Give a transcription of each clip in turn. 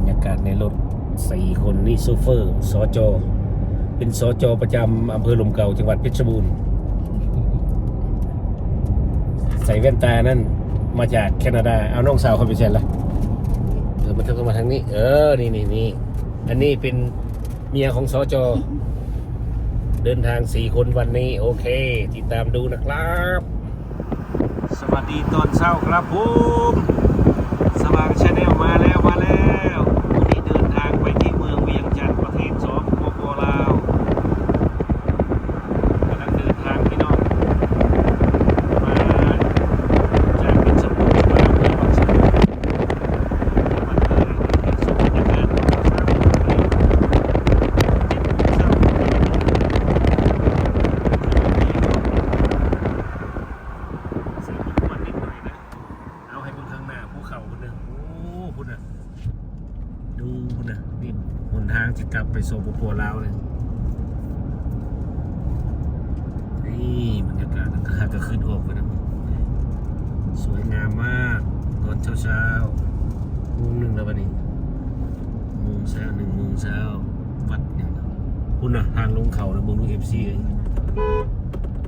รยากาศในรถสี่คนนี่โซเฟอร์สอจอเป็นสอจอประจำอำเภอลมเก่าจังหวัดเพชรบูรณ์ใส่แว่นตานั่นมาจากแคนาดา เอาน้องสาวเขาไปเซ็นละเออมาเธอก็มาทางนี้ เออ นี่นี่นี่อันนี้เป็นเมียของสอจอเดินทางสี่คนวันนี้ โอเค ติดตามดูนะครับ สวัสดีตอนเช้าครับผมสว่างชาแนลมาแล้วมาแล้ววันนี้เดินทางไปที่เมืองเวียงจันทร์ประเทศสปปลาวกำลังเดินทางพี่น้อง มาจากเป็นสมุทรมาเมืองบางสมุทรมันเลยเป็นสมุทรจังการสีมันนิดหน่อยนะ เอาให้บนข้างหน้าภูเขาคนหนึ่งโอ้คุณน่ะ ดูคุณน่ะนี่หนทางจะกลับไปโซโปโปลาวเลยนี่บรรยากาศก็หากก็ขึ้นออกไปนะสวยงามมากตอนเช้าเช้าๆโมงหนึ่งแล้ววันนี้โมงเช้าหนึ่งโมงเช้าวัดอย่างนั้นคุณนะทางลงเขานะบนเอฟซี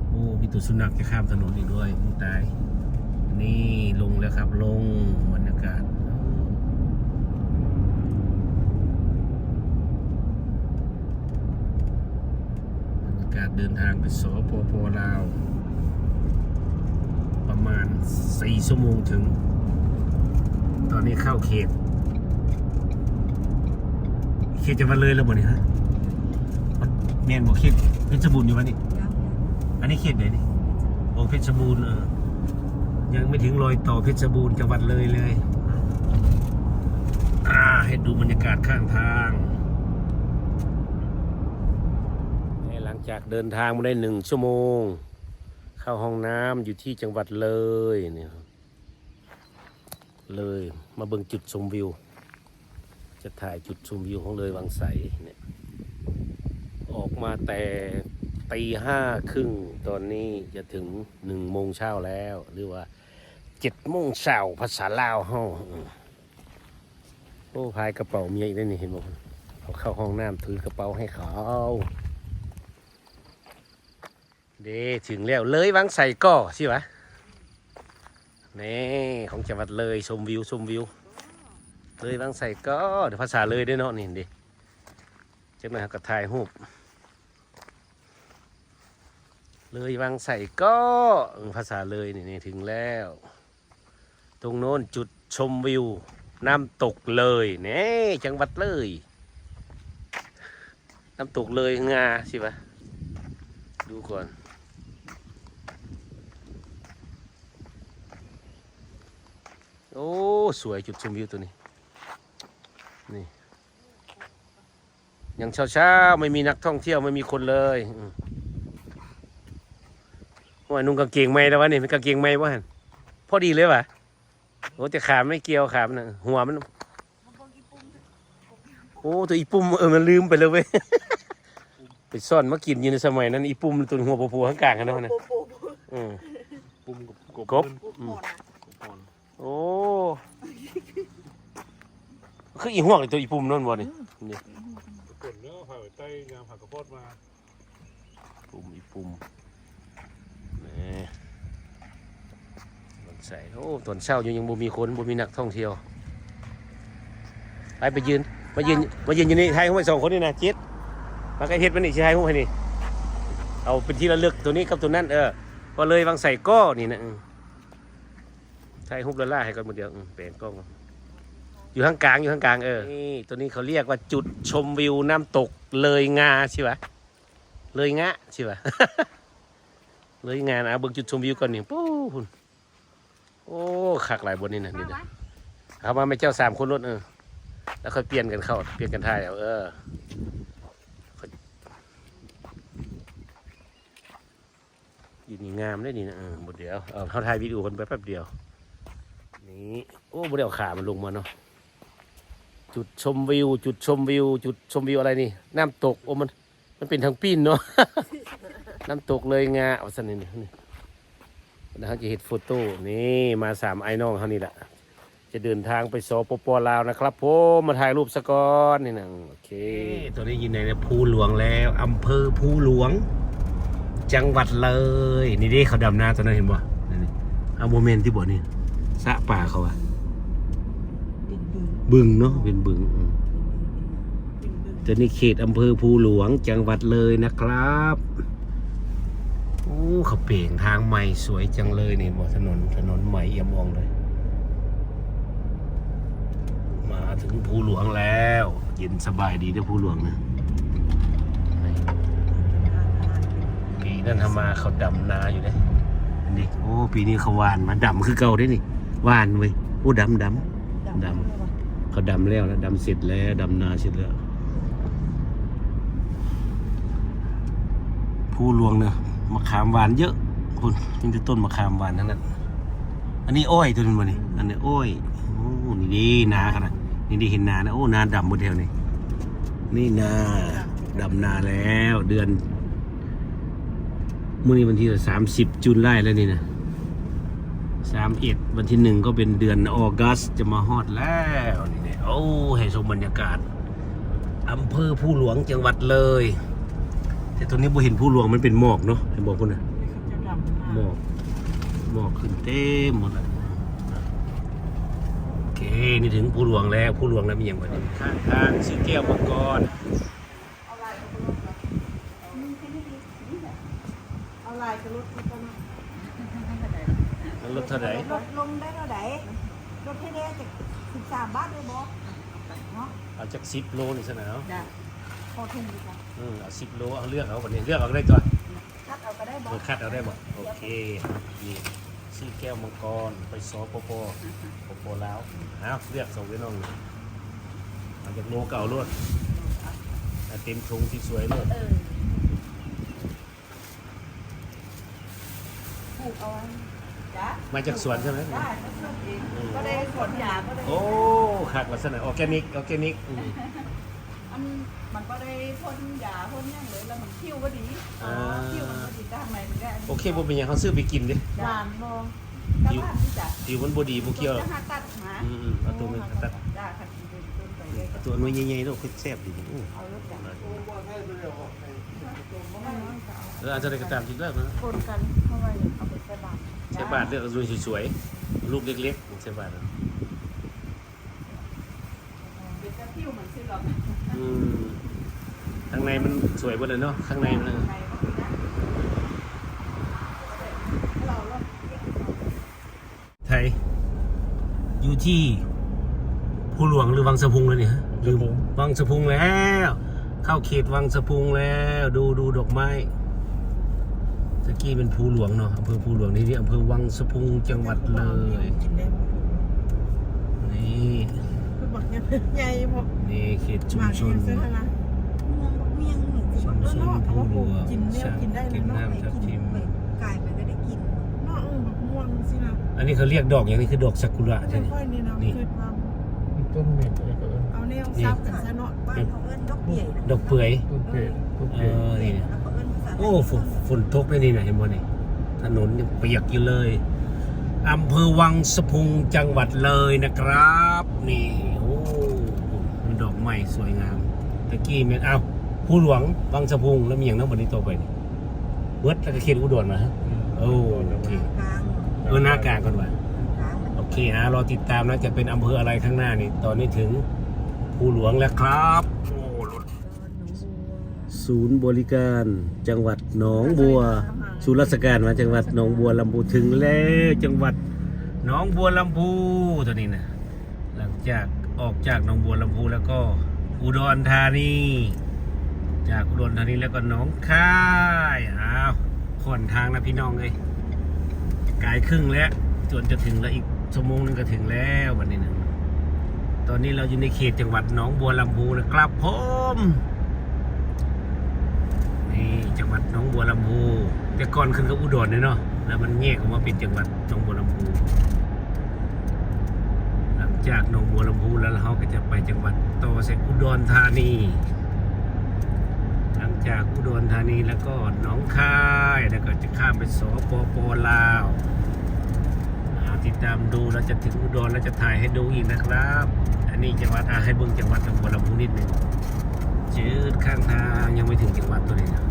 โอ้มีตัวสุนัขจะข้ามถนนอีกด้วยมึงตาย นี่ลงแล้วครับลงบรรยากาศ บรรยา กาศเดินทางไปสปปลาว ประมาณสี่ชั่วโมงถึง ตอนนี้เข้าเขต เขตจะมาเลยแล้วบ่เนี่ยฮะเมียนบอกเขตเพชรบูรณ์อยู่วะนี่อันนี้เขตไหนนี่โอ้เพชรบูรณ์เออยังไม่ถึงรอยต่อเพชรบูรณ์จังหวัดเลยเลย อ่า ให้ดูบรรยากาศข้างทาง หลัง จากเดินทางมาได้หนึ่งชั่วโมง เข้าห้องน้ำอยู่ที่จังหวัดเลยเนี่ยเลยมาเบิ่งจุดชมวิว จะถ่ายจุดชมวิวของเลยวังใสเนี่ยออกมาแต่ตีห้าครึ่งตอนนี้จะถึงหนึ่งโมงเช้าแล้ว หรือว่าเจ็ดโมงเช้าภาษาลาวห้องโอ้พายกระเป๋าเมียอีกแล้วนี่เห็นบอกเขาเข้าห้องน้ำถือกระเป๋าให้เขา เด้ถึงแล้วเลยวังใส่ก่อใช่ไหมนี่ของจังหวัดเลยชมวิวชมวิว เลยวังใส่ก่อเดี๋ยวภาษาเลยด้วยเนาะนี่ดิจะมากับถ่ายรูปเลยวังใส่ก็ภาษาเลยนี่นี่ถึงแล้ว ตรงโน้นจุดชมวิว น้ำตกเลยนี่จังหวัดเลย น้ำตกเลยงาใช่ปะดูก่อน โอ้ สวยจุดชมวิวตัวนี้ นี่ยังเช้าเช้าๆไม่มีนักท่องเที่ยวไม่มีคนเลยอืมว่านุ่งกางเกงไหมแล้ววะนี่เป็นกางเกงไหมวะหั่นพอดีเลยวะโอ้แต่ขาไม่เกี่ยวขามันน่ะหัวมันโอ้ตัวอีปุ่มเออมันลืมไปเลยเว้ยไปซ่อนมากินอยู่ในสมัยนั้นอีปุ่มตัวหัวโปๆข้างกลางกันเนาะนะอืมปุ่มกับกบกบกบพรโอ้ คืออีห่วงไอ้ตัวอีปุ่มนั่นบ่นี่นี่กดเนื้อผ่าไว้ใต้ยางผ่ากระโพดมาปุ่มอีปุ่มนี่มันใส่โอ้ตอนเช้ายังยังบ่มีคนบ่มีนักท่องเที่ยวไปไปยืนมายืนมายืนอยู่นี่ไทยห้องสองคนนี่นะเจ็ดมาใกล้เฮ็ดมันนี่สิไทยห้องให้นี่เอาเป็นที่ระลึกตัวนี้กับตัวนั้นเออพอเลยวางใส่ก้อนี่นะ อืมไทยฮุบละล่าให้กันหมดเดียวอืมเปลี่ยนกล้อง อยู่ข้างกลางอยู่ข้างกลางเออ นี่ตัวนี้เขาเรียกว่าจุดชมวิวน้ำตกเลยงาใช่ปะเลยงะใช่ปะเลยงานะเบิ่งจุดชมวิวก่อนนี่ปู้หุ่นโอ้ขักหลายบนนี่นะนี่นะเอามาไม่เจ้าสามคนรถเออ แล้วค่อยเปลี่ยนกันเข้า เปลี่ยนกันท่ายเอาเออค่อยอยู่นี่งามได้นี่นะเออบดเดียว เอาเขาถ่ายวิดีโอกันไปแป๊บเดียว นี่โอ้บดเดียวขามันลงมาเนาะจุดชมวิว จุดชมวิว จุดชมวิวอะไรนี่ น้ำตกโอ้มัน มันเป็นทางปีนเนาะน้ำตกเลยงาเอาสันนี่นี่นะเขาจะเห็นโฟโต้นี่มาสามไอ้น้องเขานี่แหละจะเดินทางไปสปปลาวนะครับผมมาถ่ายรูปสกอนนี่นะโอเคตัวนี้ยินในภูหลวงแล้วอำเภอภูหลวง จังหวัดเลย นี่ดิเขาดำหน้าตัวนั้นเห็นบ่นั่นนี่เอาโมเมนต์ที่บ่นี่ สระป่าเขาอะเป็นบึงบึงเนาะเป็นบึงอืมเป็นบึงตัวนี้เขตอำเภอภูหลวงจังหวัดเลยนะครับโอ้เขาเปลี่ยนทางใหม่สวยจังเลยนี่บ่ถนนถนนใหม่เอี่ยมอ่องเลย มาถึงภูหลวงแล้ว เย็นสบายดีนะภูหลวงนะปีนั้นทำมาเขาดำนาอยู่นะนี่โอ้ปีนี้เขาหวานมาดำคือเก่าได้นี่ หวานเว้ยโอ้ดำดำดำเขาดำแล้วนะดำเสร็จแล้วดำนาเสร็จแล้วภูหลวงเนี่ยมะขามหวานเยอะคุณนี่คือต้นมะขามหวานทั้งนั้นอันนี้อ้อยตัวนึงมานี่อันนี้อ้อยโอ้นี่ดีนาขนาดนี่ดีเห็นนานะโอ้นาดำหมดแถวนี่นี่นาดำนาแล้วเดือนมื่อนี้วันที่สามสิบจุลายแล้วนี่นะ สามเอ็ดวันที่หนึ่งก็เป็นเดือนออกัสจะมาฮอดแล้วนี่เนี่ยโอ้ให้ชมบรรยากาศอำเภอผู้หลวงจังหวัดเลย แต่ตอนนี้บ่เห็นผู้หลวงมันเป็นหมอกเนาะเห็นบอกคุณนะจะดำหมอกหมอกขึ้นเต็มหมดแล้วโอเคนี่ถึงผู้หลวงแล้วผู้หลวงแล้วมีอย่างไรข้างทางซื้อแก้วมังกร เอาลายกระลุกเอาลายกระลุกก็มา มันลดเท่าไหร่ลดลงได้เท่าไหร่ลดให้ได้จากสิบสามบาทเลยบอเนาะเอาจากสิบโลนี่ซะหน่อยเนาะจ้ะพอทุ่มดีกว่าอืมเอาสิบโลเอาเลือกเอาวันนี้เลือกเอาได้ก่อนคัดเอาก็ได้บอเออคัดเอาได้หมดโอเคนี่ซื้อแก้วมังกรไปซอปโปปโปแล้วเอาเลือกส่งไว้น้องหนึ่งเอาจากโลเก่าลวดเอาเต็มถุงที่สวยเลยเออปลูกเอาไว้ จ้ะมาจากสวนใช่ไหมได้ก็ช่วยเองก็ได้ผลยาก็ได้โอ้ขักลักษณะออร์แกนิกออร์แกนิกอืมอันมันก็ได้พ่นยาพ่นหยังเลยแล้วมันคิ้วก็ดีอ่าคิ้วมันก็ดีด้านในมันได้โอเคบ่เป็นหยังเขาซื้อไปกินดิหวานมองกระบ้านที่จ้ะผิวมันบ่ดีบ่เกี่ยวหรอกจะหาตัดหาอืมๆเอาตัวมันตัดจ้าขัดเป็นต้นไปเลยเอาตัวหน้อยใหญ่ๆลูกคือแซ่บดีอู้เอารถจ้ะเอออาจจะได้กระตามจิตเลิกนะคนกันเข้าไปเอาไปใส่บาตร ใช้บาทเลือกเอารูสวยๆ ลูกเล็กๆใช้บาทนะเดี๋ยวจะพิ้วเหมือนซื้อหรอกอืมข้างในมันสวยหมดเลยเนาะ ข้างในมันในก็มีนะเราเราไทย อยู่ที่ภูหลวงหรือวังสะพุงเลยเนี่ยฮะลืมวังสะพุงแล้ว เข้าเขตวังสะพุงแล้ว ดูดูดอกไม้ ตะกี้เป็นภูหลวงเนาะอำเภอภูหลวงนี่ที่อำเภอวังสะพุงจังหวัดเลย นี่คือบอกเนี่ยใหญ่บอกนี่เขตชุมชนเมืองบอกเมียงหนึ่งชุมชนภูหลวงกินเนี่ยกินได้เลยกินเนาะน้ำทับทิมกายไปก็ได้กินเนาะเออแบบม่วงสินะอันนี้เขาเรียกดอกอย่างนี้คือดอกซากุระใช่ไหมนี่ต้นเม็ดเอาแนวซับกันซะเนาะบ้านเขาเอิ้นดอกใหญ่อยดอกเปื่อยต้นเพชรต้นเออนี่ โอ้ฝนฝนตกเลยนี่นะเห็นบ่นี่ถนนยังเปียกอยู่เลยอำเภอวังสะพุงจังหวัดเลยนะครับ นี่โอ้มีดอกไม้สวยงามตะกี้แม่นเอ้าผู้หลวงวังสะพุงแล้วมีอย่างนั้นบนนี้โตไปนี่เวิร์ดแล้วก็เขตอุดรมาฮะโอ้โอเคกลางเออหน้ากลางก่อนว่ะกลางมันโอเคฮะรอติดตามนะจะเป็นอำเภออะไรข้างหน้านี่ตอนนี้ถึงภูหลวงแล้วครับโอ้รถ ศูนย์บริการจังหวัดหนองบัวศูนย์ราชการมาจังหวัดหนองบัวลำพูถึงแล้วจังหวัดหนองบัวลำพูตัวนี้นะหลังจากออกจากหนองบัวลำพูแล้วก็อุดรธานี จากอุดรธานีแล้วก็หนองคายอ้าวขอนทางนะพี่น้องเลยกายครึ่งแล้วจนจะถึงแล้วอีกชั่วโมงหนึงก็ถึงแล้ววันนี้นะตอนนี้เราอยู่ในเขตจังหวัดหนองบัวลำพูนะครับผม นี่จังหวัดหนองบัวลำพูแต่ก่อนขึ้นกับอุดรเนี่ยเนาะแล้วมันแยกออกมาเป็นจังหวัดหนองบัวลำพูหลังจากหนองบัวลำพูแล้วเราก็จะไปจังหวัดต่อเสร็จอุดรธานี หลังจากอุดรธานีแล้วก็หนองคายแล้วก็จะข้ามไปสปปลาวติดตามดูเราจะถึงอุดรเราจะถ่ายให้ดูอีกนะครับ อันนี้จังหวัดอาให้เบิ่งจังหวัดหนองบัวลำพูนิดหนึง จืดข้างทางยังไม่ถึงจังหวัดตัวนี้นะ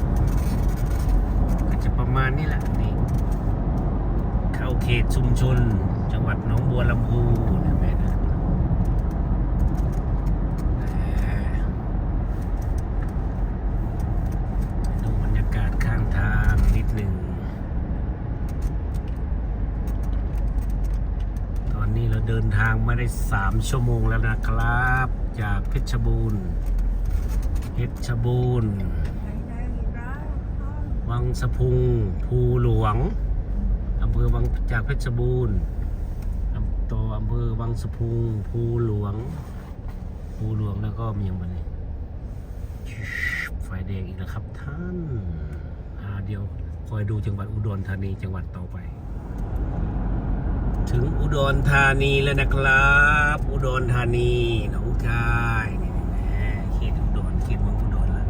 ก็จะประมาณนี้แหละนี่เข้าเขตชุมชน จังหวัดหนองบัวลำพูนะแม่นะดูบรรยากาศข้างทางนิดหนึ่งตอนนี้เราเดินทางมาได้ 3 ชั่วโมงแล้วนะครับ จากเพชรบูรณ์ ชรบูรณ์ไหนได้ร้านห้องวังสะพุง ภูหลวงอำเภอวังจากเพชรบูรณ์อำต่ออำเภอวังสะพุง ภูหลวง ภูหลวงแล้วก็มีอย่างบันนี้ไฟแดงอีกแล้วครับท่านอ่าเดี๋ยวคอยดูจังหวัดอุดรธานีจังหวัดต่อไป ถึงอุดรธานีแล้วนะครับ อุดรธานีหนองคายนี่แน่เขตอุดรเขตเมืองอุดรแล้ว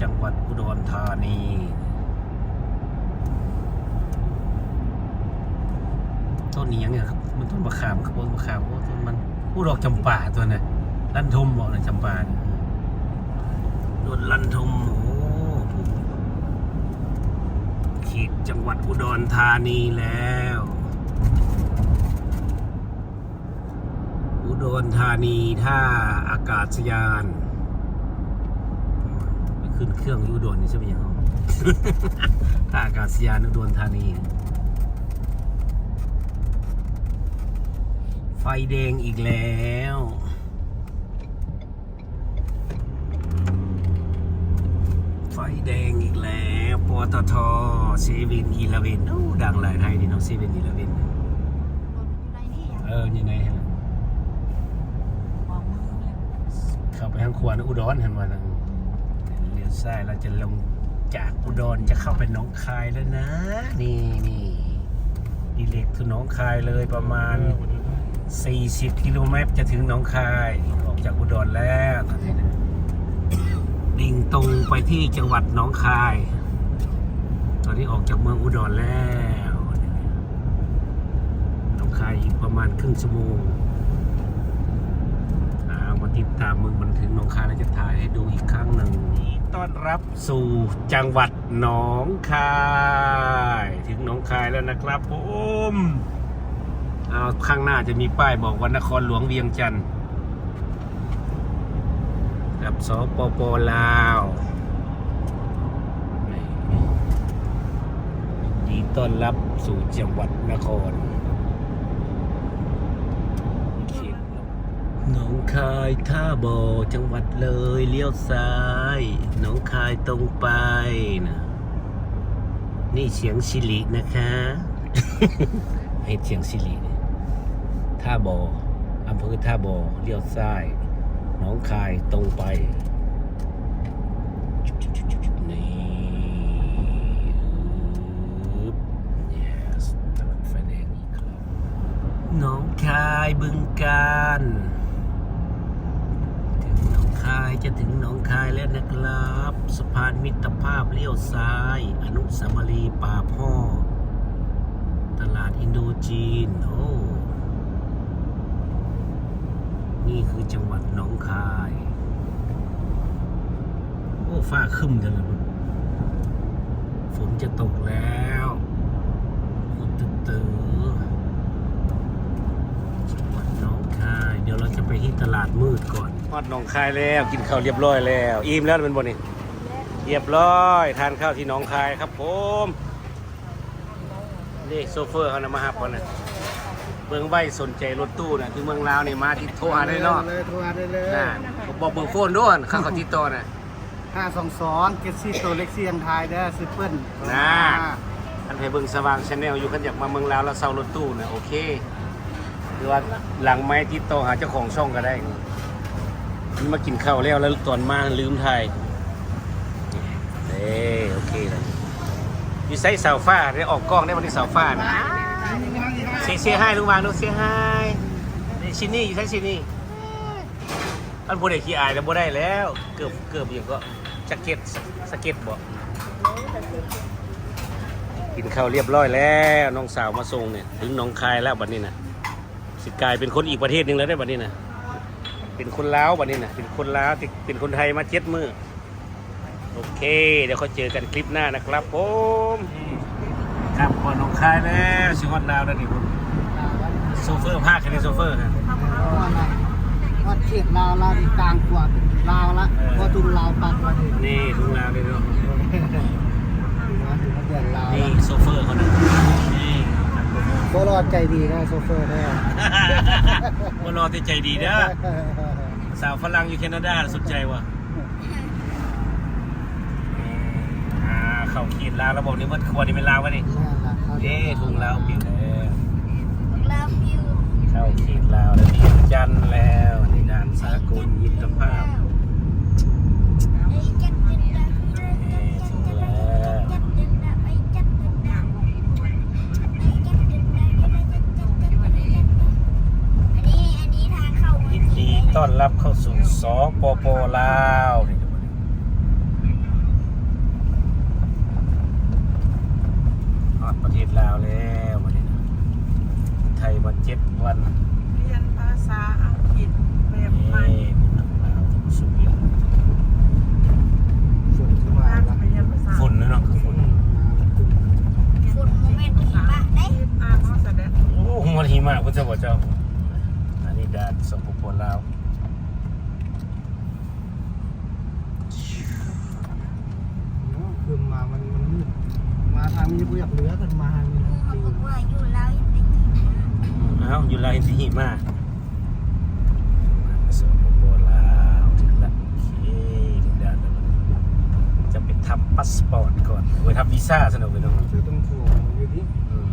จังหวัดอุดรธานีต้นนี้ยังไงครับ มันต้นมะขามครับต้นมะขามโอ้ต้นมันผู้ดอกจำป่าตัวน่ะลั่นทมบอกเลยจำป่าโดนลั่นทมโอ้เขตจังหวัดอุดรธานีแล้ว อุดรธานีท่าอากาศยาน ขึ้นเครื่องอยู่อุดรนี่ใช่ไหมยังท่าอากาศยานอุดรธานี ไฟแดงอีกแล้วไฟแดงอีกแล้วปตทเซเว่นอีเลเวนดังหลายไทยดีเนาะเซเว่นอีเลเวนรถอยู่ในนี่อะเออยังไงฮะมองมือเลยเข้าไปทางขวานะอุดรเห็นไหมนะเลี้ ยวซ้ายเราจะลงจากอุดรจะเข้าไปหน้องคายแล้วนะ นี่นี่ดีเล็กถึงหน้องคายเลยประมาณ 40 กิโลเมตรจะถึงหน้องคาย ออกจากอุดรแล้วตอนนี้นะดิ่งตรงไปที่จังหวัดหน้องคาย ตอนนี้ออกจากเมืองอุดรแล้วหน้องคายอีกประมาณครึ่งชั่วโมงอ่ามาติดตามมึงมันถึงหนองคายแล้วจะถ่ายให้ดูอีกครั้งหนึ่ง ต้อนรับสู่จังหวัดหนองคาย ถึงหนองคายแล้วนะครับผมเอาข้างหน้าจะมีป้ายบอกว่านครหลวงเวียงจันทร์กับสปปลาวยินดีต้อนรับสู่จังหวัดนคร หนองคายท่าบ่อจังหวัดเลยเลี้ยวซ้ายหนองคายตรงไปนะนี่เสียงสิรินะคะให้เสียงสิริท่าบ่ออำเภอท่าบ่อเลี้ยวซ้ายหนองคายตรงไปนี่อึ๊บ yes ตลาดไฟแดงอีกครับหนองคายบึงการ คายจะถึงหนองคายแล้วนะครับ สะพานมิตรภาพเลี้ยวซ้าย อนุสาวรีย์ป่าพ่อ ตลาดอินโดจีนโอ้นี่คือจังหวัดหนองคาย โอ้ฟ้าคึ้มจังเลยฝนจะตกแล้วอ้ตื่นตื่นจังหวัดหนองคาย เดี๋ยวเราจะไปที่ตลาดมืดก่อน ฮอดหนองคายแล้วกินข้าวเรียบร้อยแล้วอิ่มแล้วเป็นบนนี่เรียบร้อยทานข้าวที่หนองคายครับผมนี่โซเฟอร์เขานะมาหับก่อนนะเมืองใบสนใจรถตู้นะที่เมืองลาวนี่มาที่โทรหาได้เนาะเลยโทรหาได้เลยน่ะบอกเบอร์โฟนด้วยข้างเขาติดต่อนะห้าสองสองเกซี่ตัวเล็กเซียงไทยได้อซิปเปิลน่ะอันให้เบิ่งสว่างชาแนลอยู่กันอยากมาเมืองลาวแล้วเซารถตู้นะโอเคหรือว่าหลังไม้ติดต่อหาเจ้าของช่องก็ได้ นี่มากินข้าวแล้วแล้วตอนมาลืมถ่ายเอ้โอเคเลยมีไซส์เสาฟ้าได้ออกกล้องได้วันที่เสาฟ้านะเสียเสียให้ลุงวางดูเสียให้นี่ชินนี่อยู่ใช้ชินนี่อันโบได้ขี้อายแล้วโบได้แล้ว เกือบเกือบอย่างก็แจ็คเก็ตสเก็ตบ่กินข้าวเรียบร้อยแล้วน้องสาวมาส่งเนี่ยถึงหน้องคายแล้วบัดนี้นะสิกลายเป็นคนอีกประเทศหนึ่งแล้วได้บัดนี้นะ เป็นคนลาวบัดนี้นะเป็นคนลาวเป็นคนไทยมาเจ็ดมือโอเค เดี๋ยวเขาเจอกันคลิปหน้านะครับผมครับคนหน้องคายแล้วชิวันลาวแล้วนี่ผมโซเฟอร์ภาคกันในโซเฟอร์ครับว่าเขียดลาวลาดีกลางขวดลาวละพอตุนลาวปักมาดินี่ลุงลาวเลยเนาะนลาวนี่โซเฟอร์เขานะนี่โบรอดใจดีนะโซเฟอร์แน่บรอที่ใจดีเด้อ สาวฝรั่งอยู่แคนาดาสนใจว่ะอ่าเข้าขีดลาวระบบนี้มันควรนี่เป็นลาววะนี่เย้ถุงลาวปิวแล้วลาฟิวเข้าขีดลาวแล้วนี่จันทร์แล้วนี่ด่านสากลมิตรภาพ ไอ้จัดจัดจัด เย้ถึงแล้ว จัดจัดไอ้จัดจัดไอ้จัดจัดไอ้จัดจัดจัดอันนี้อันนี้ทางเข้า ยินดีต้อนรับเข้าสู่สปปลาวนี่ฮอดประเทศลาวแล้ววันนี้นะไทยมาเจ็ดวัน เรียนภาษาอังกฤษแบบใหม่ สุดยอด ส่วนที่ว่า การ ละ ไปเรียนภาษา ฝุ่นนะเนาะคือฝุ่น ฝุ่นโมเมนต์หิมะได้ อ่านภาษาแดน โอ้ หัวหิมะพุทธเจ้าเจ้า อันนี้ด่านสปปลาวคือมามันมันมืดมาทางนี้กูอยากเหลือกันมาทางนี้เขาบอกว่าอยู่แล้วยังเป็นหิมะเอ้าอยู่ลาวเห็นที่หิมะสปปลาวถึงละโอเคถึงด่านแล้วจะไปทำพาสปอร์ตก่อนไปทำวีซ่าสนุกไปตรงนั้นซื้อต้นถั่วอยู่ที่อืม